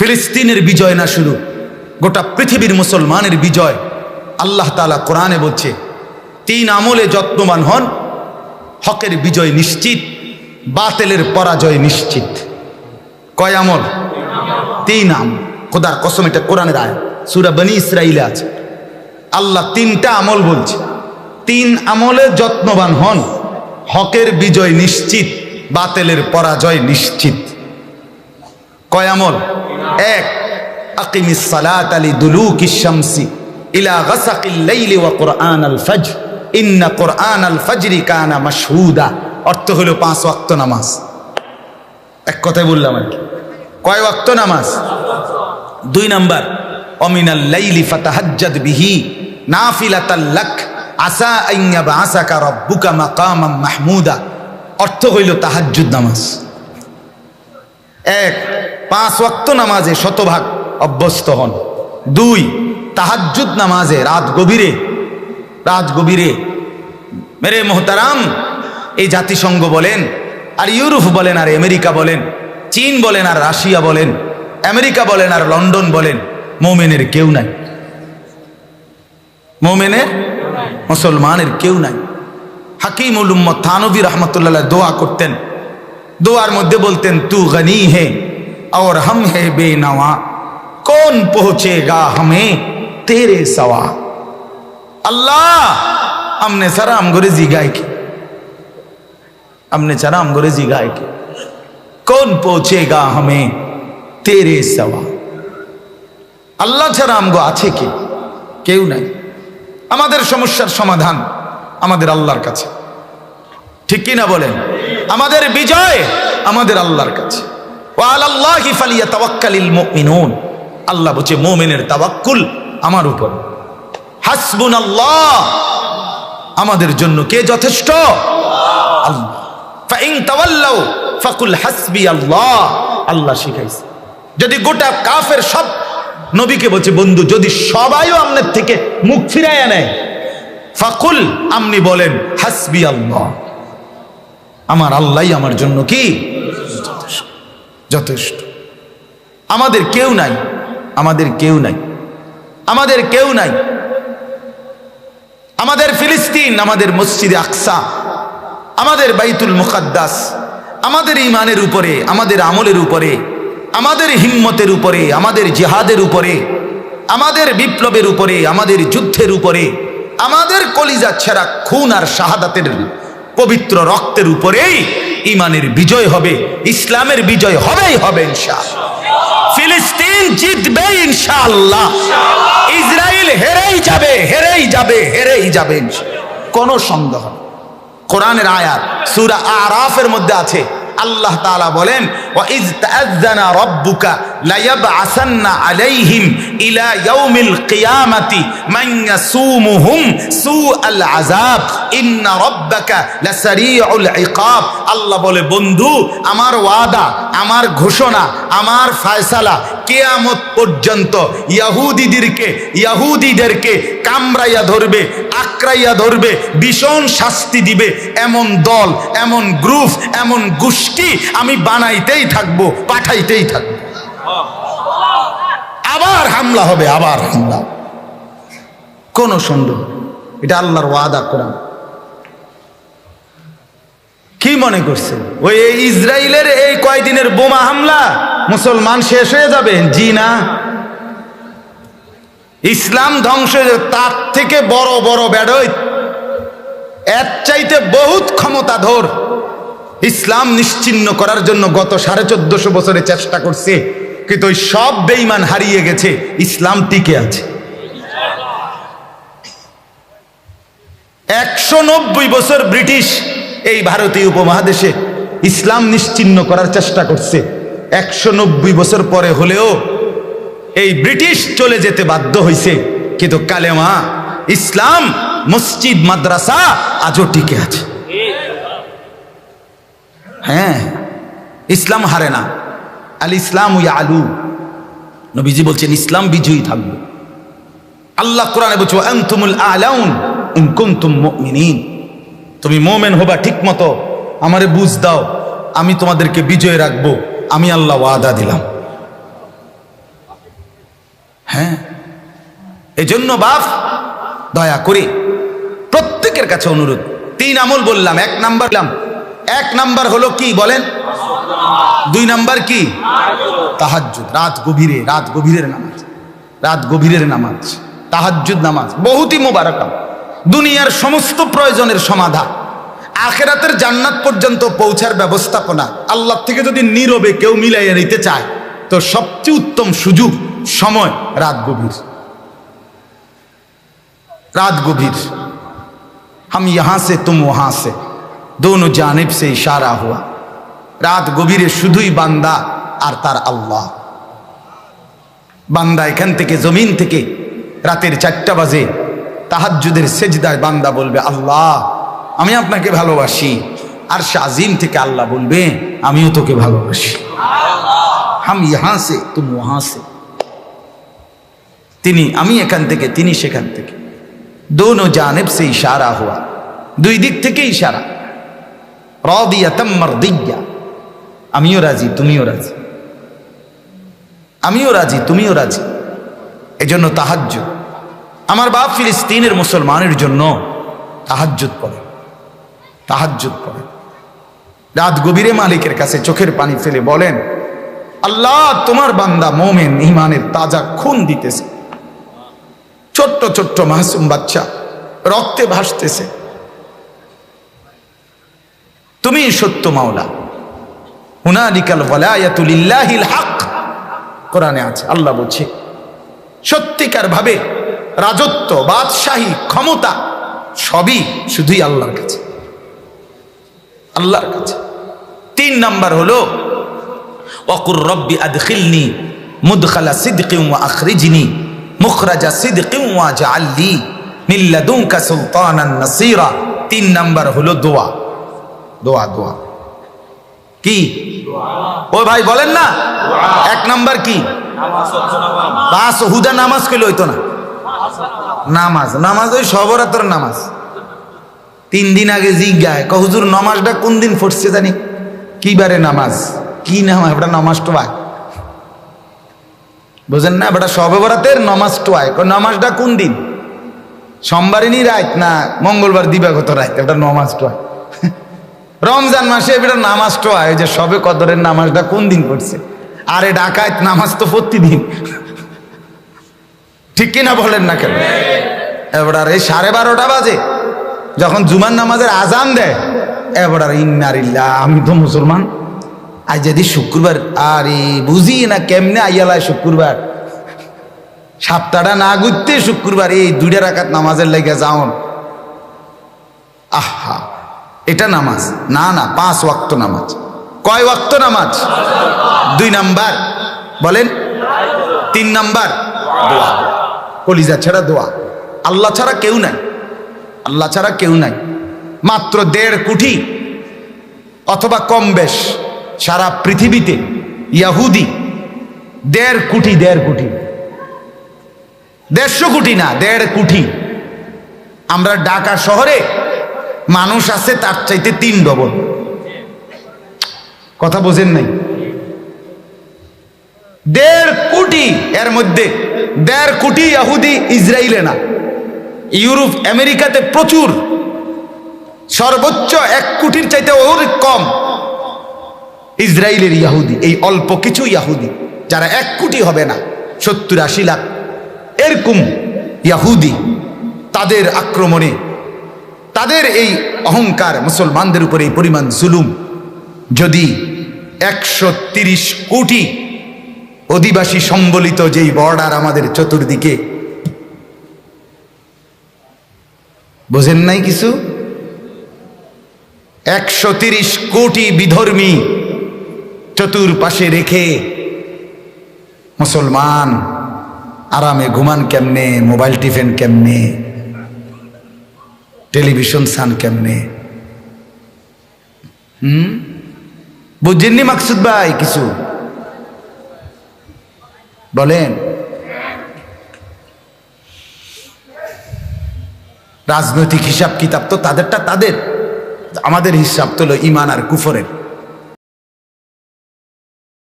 ফিলিস্তিনের বিজয় না শুরু, গোটা পৃথিবীর মুসলমানের বিজয়। আল্লাহ তালা কোরআনে বলছে, তিন আমলে যত্নবান হন, হকের বিজয় নিশ্চিত, বাতেলের পরাজয় নিশ্চিত। কয় আমল? তিন আম খোদার কসম, এটা কোরআনের আয় সুরা বনি ইসরাইলে আছে। আল্লাহ তিনটা আমল বলছে। তিন আমলে যত্নবান হন, হকের বিজয় নিশ্চিত, বাতেলের পরাজয় নিশ্চিত। কয় আমল? এক আকিমিস সালাত আলি দুলুকি শামসি, ইলা গাসাকিল লাইলি ওয়া কুরআন আল ফজর, ইন্না কুরআন আল ফজরি কানা মাশহুদা। অর্থ হলো পাঁচ ওয়াক্ত নামাজ। এক কথাই বললাম আর কয় ওয়াক্ত নামাজ? দুই নাম্বার, অমিনাল লাইলি ফাতাহাজ্জাদ বিহি, নাফিলাতাল লাক, আসা আইয়া বাসাকা রব্বুকা মাকামাম মাহমুদা। অর্থ হইল তাহাজ্জুদ নামাজ। এক পাঁচ ওয়াক্ত নামাজে শতভাগ অভ্যস্ত হন। দুই, তাহাজ্জুদ নামাজে রাত গভীরে রাত গভীরে। মেরে মোহতারাম, এই জাতিসংঘ বলেন, আর ইউরোপ বলেন, আর আমেরিকা বলেন, চীন বলেন, আর রাশিয়া বলেন, আমেরিকা বলেন, আর লন্ডন বলেন, মোমেনের কেউ নাই। মোমেনের মুসলমানের কেউ নাই। হাকিম উম্মদ থানবী রহমতুল্লাহ দোয়া করতেন। দোয়ার মধ্যে বলতেন, তু গনি হে और हम है बेनवा कौन पहुंचेगा हमें तेरे सवा अल्लाह हमने सारा हम गोरे जिगाए के हमने सारा हम गोरे जिगाए के कौन पहुंचेगा हमें तेरे सवा আল্লাহ ছাড়া আমগো আছে কে কেউ নাই আমাদের সমস্যার সমাধান আমাদের আল্লাহর কাছে ঠিক কিনা বলেন আমাদের বিজয় আমাদের আল্লাহর কাছে ওয়ালাল্লাহি ফালিয়াতাওয়াক্কালিল মুমিনুন। আল্লাহ বলছে, মুমিনের তাওয়াক্কুল আমার উপর। হাসবুনাল্লাহ, আমাদের জন্য কে যথেষ্ট? আল্লাহ। ফাইন তাওয়াল্লাউ, ফাকুল হাসবি আল্লাহ। আল্লাহ শিখাইছে। যদি গোটা কাফের সব নবীকে বলছে, বন্ধু, যদি সবাইও আপনার থেকে মুখ ফিরাইয়া নেয়, ফাকুল আপনি বলেন, হাসবি আল্লাহ। আমার আল্লাহ আমার জন্য কি? যথেষ্ট। আমাদের কেউ নাই, আমাদের কেউ নাই, আমাদের কেউ নাই। আমাদের ফিলিস্তিন, আমাদের মসজিদে আকসা, আমাদের বাইতুল মুকাদ্দাস, আমাদের ইমানের উপরে, আমাদের আমলের উপরে, আমাদের হিম্মতের উপরে, আমাদের জেহাদের উপরে, আমাদের বিপ্লবের উপরে, আমাদের যুদ্ধের উপরে, আমাদের কলিজা ছেঁড়া খুন আর শাহাদাতের পবিত্র রক্তের উপরেই ইমানের বিজয় হবে, ইসলামের বিজয় হবেই হবে ইনশাল ফিলিস্তিন জিতবে ইনশাআল্লাহ। ইসরায়েল হেরেই যাবে হেরেই যাবে হেরেই যাবে কোন সন্দেহ কোরআনের আয়াত, সুরা আরাফের মধ্যে আছে। আল্লাহ তালা বলেন ও ইজ তাজ্জানা রাব্বুকা লায়াবআসান্না আলাইহিম ইলা ইয়াউমিল কিয়ামাতি মান ইয়াসুমুহুম সুআল আযাব ইন্না রাব্বাকা লাসারিউল ইকাব আল্লাহ বলে, বন্ধু, আমার ওয়াদা, আমার ঘোষণা, আমার ফয়সালা কেয়ামত পর্যন্ত ইয়াহুদিদেরকে ইয়াহুদিদেরকে কামড়াইয়া ধরবে, আক্রাইয়া ধরবে, ভীষণ শাস্তি দিবে। এমন দল, এমন গ্রুপ, এমন গোষ্ঠী আমি বানাইতেই থাকব, পাঠাইতেই থাকব। আবার হামলা হবে, আবার হামলা। কোনো সন্দেহ এটা আল্লাহর ওয়াদা, কোরআন। কি মনে করছে ওই ইসরায়েলের এই কয়দিনের বোমা হামলা, মুসলমান শেষ হয়ে যাবে? জি না। ইসলাম ধ্বংস তার থেকে বড় বড় ব্যাডই। এর চাইতে বহুত ক্ষমতাধর ইসলাম নিশ্চিন্ন করার জন্য গত সাড়ে চোদ্দশো বছরে চেষ্টা করছে। কিন্তু ওই সব বেইমান হারিয়ে গেছে, ইসলাম টিকে আছে। একশো নব্বই বছর ব্রিটিশ এই ভারতীয় উপমহাদেশে ইসলাম নিশ্চিন্ন করার চেষ্টা করছে। একশো নব্বই বছর পরে হলেও এই ব্রিটিশ চলে যেতে বাধ্য হয়েছে কিন্তু কালেমা, ইসলাম, মসজিদ, মাদ্রাসা আজও টিকে আছে। হ্যাঁ ইসলাম হারে না। আল ইসলাম উই আলু নবীজি বলছেন, ইসলাম বিজয়ী থাকবে। আল্লাহ কোরআনে বলছো তুমি মোমেন হবা ঠিক মতো আমারে বুঝ দাও, আমি তোমাদেরকে বিজয় রাখব, আমি আল্লাহ ওয়াদা দিলাম। হ্যাঁ? এজন্য বাপ, দয়া করে প্রত্যেকের কাছে অনুরোধ। তিন আমল বললাম, এক নাম্বার এক নাম্বার হলো কি বলেন? দুই নাম্বার কি? তাহাজ্জুদ, রাত গভীরে, রাত গভীরের নামাজ। রাত গভীরের নামাজ, তাহাজ্জুদ নামাজ, বহুতই মোবারক দুনিয়ার সমস্ত প্রয়োজনের সমাধান। আখেরাতের জান্নাত পর্যন্ত পৌঁছার ব্যবস্থাপনা। আল্লাহ থেকে যদি নীরবে কেউ মিলাইয়া নিতে চায়, তো সবচেয়ে উত্তম সুযোগ সময়, রাত গভীর। রাত গভীর। হাম ইহা সে, তুম ওহা সে। দোনো জানেব সে ইশারা হওয়া রাত গভীরে শুধুই বান্দা আর তার আল্লাহ বান্দা এখান থেকে জমিন থেকে রাতের চারটা বাজে তাহাজুদের সেজদায় বান্দা বলবে আল্লাহ আমি আপনাকে ভালোবাসি। আর শাহিম থেকে আল্লাহ বলবে, আমিও তোকে ভালোবাসি। হাম ইহা সে, তুম তিনি, আমি এখান থেকে, তিনি সেখান থেকে। দোনো জানেব সে ইশারা হওয়া দুই দিক থেকে ইশারা। আমিও রাজি, তুমিও রাজি। আমিও রাজি, তুমিও রাজি। এজন্য তাহাজ্য আমার বাপ ফিলিস্তিনের মুসলমানের জন্য তাহাজ্জুদ পড়ে তাহাজ্জুদ পড়ে রাত গভীরে মালিকের কাছে চোখের পানি ফেলে বলেন, আল্লাহ তোমার বান্দা মোমেন ইমানের তাজা খুন দিতেছে। ছোট্ট ছোট্ট মাসুম বাচ্চা রক্তে ভাসতেছে। তুমি সত্য মাওলা। হুনালিকাল ওয়ালায়াতুলিল্লাহিল হক। কোরআনে আছে, আল্লাহ বলছে, সত্যিকার ভাবে রাজত্ব, বাদশাহী, ক্ষমতা সবই শুধুই আল্লাহর কাছে। আল্লাহর কাছে। তিন নাম্বার হলো, ওয়াকুর রব্বি আদখিলনি মুদখালা সিদকিম ওয়া আখরিজনি মুখরাজা সিদকিম ওয়া জাআললি মিন লাদুনকা সুলতানান নাসীরা। তিন নাম্বার হলো দোয়া। দোয়া দোয়া। কি? ও ভাই, বলেন না? এক নাম্বার কি? পাঁচ হুদা নামাজ কইলে হইতো না। নামাজ নামাজ ওই সবরাতর নামাজ। তিন দিন আগে জিজ্ঞায় ক হুজুর, নামাজটা কোন দিন পড়ছে জানি? কি বারে নামাজ? কি নাম এটা নামাজ টোয়ায় বুঝেন না? বেটা সবে বরাতের নমাজ টোয়ায় নামাজটা কোন দিন? সোমবারেরই রাত না, মঙ্গলবার দিবাগত রাত? এটা নমাজ টোয়ায় রমজান মাসে এটা নামাজ টোয়ায় ওই যে সবে কদরের নামাজটা কোন দিন পড়ছে? আরে ডাকাত, নামাজ তো প্রতিদিন। ঠিক কিনা বলেন না কেন? এবার এই সাড়ে বারোটা বাজে, যখন জুমার নামাজের আজান দেয়, এবার ইন্নারিল্লা আমি তো মুসলমান। আজ যদি শুক্রবার, আরে বুঝি না কেমনে আইয়ালায় শুক্রবার? সপ্তাহটা না ঘুরতে শুক্রবার, এই দুইটা রাখাত নামাজের লেগে যাওন। আহা। এটা নামাজ। না না, পাঁচ ওয়াক্ত নামাজ। কয় ওয়াক্ত নামাজ? দুই নাম্বার। বলেন, তিন নাম্বার। দোয়া। কলিজা ছাড়া দোয়া। আল্লাহ ছাড়া কেউ নাই। আল্লাহ ছাড়া কেউ নাই। মাত্র দেড় কোটি অথবা কম বেশ সারা পৃথিবীতে ইয়াহুদি দেড় কোটি দেড় কোটি দেড়শো কোটি না, দেড় কোটি আমরা ঢাকা শহরে মানুষ আছে, তার চাইতে তিন ডবল। কথা বোঝেন নাই? দেড় কোটি এর মধ্যে, দেড় কোটি ইয়াহুদি ইসরায়েলে না। ইউরোপ, আমেরিকাতে প্রচুর। সর্বোচ্চ এক কোটির চাইতে ওর কম। ইসরায়েলের ইয়াহুদি এই অল্প কিছু ইয়াহুদি যারা এক কোটি হবে না, সত্তর আশি লাখ। এরকম ইয়াহুদি তাদের আক্রমণে তাদের এই অহংকার মুসলমানদের উপরে এই পরিমাণ জুলুম যদি একশো তিরিশ কোটি অধিবাসী সম্বলিত যেই বর্ডার আমাদের চতুর্দিকে, বোঝেন নাই কিছু? একশো তিরিশ কোটি বিধর্মী চতুর্পাশে রেখে মুসলমান আরামে ঘুমান কেমনে, মোবাইল টিফেন কেমনে টেলিভিশন সান কেমনে? হুম? বুঝেননি মাকসুদ ভাই কিছু? বলেন। রাজনৈতিক হিসাব কিতাব তো তাদেরটা তাদের। আমাদের হিসাব তোলো ইমান আর কুফরের।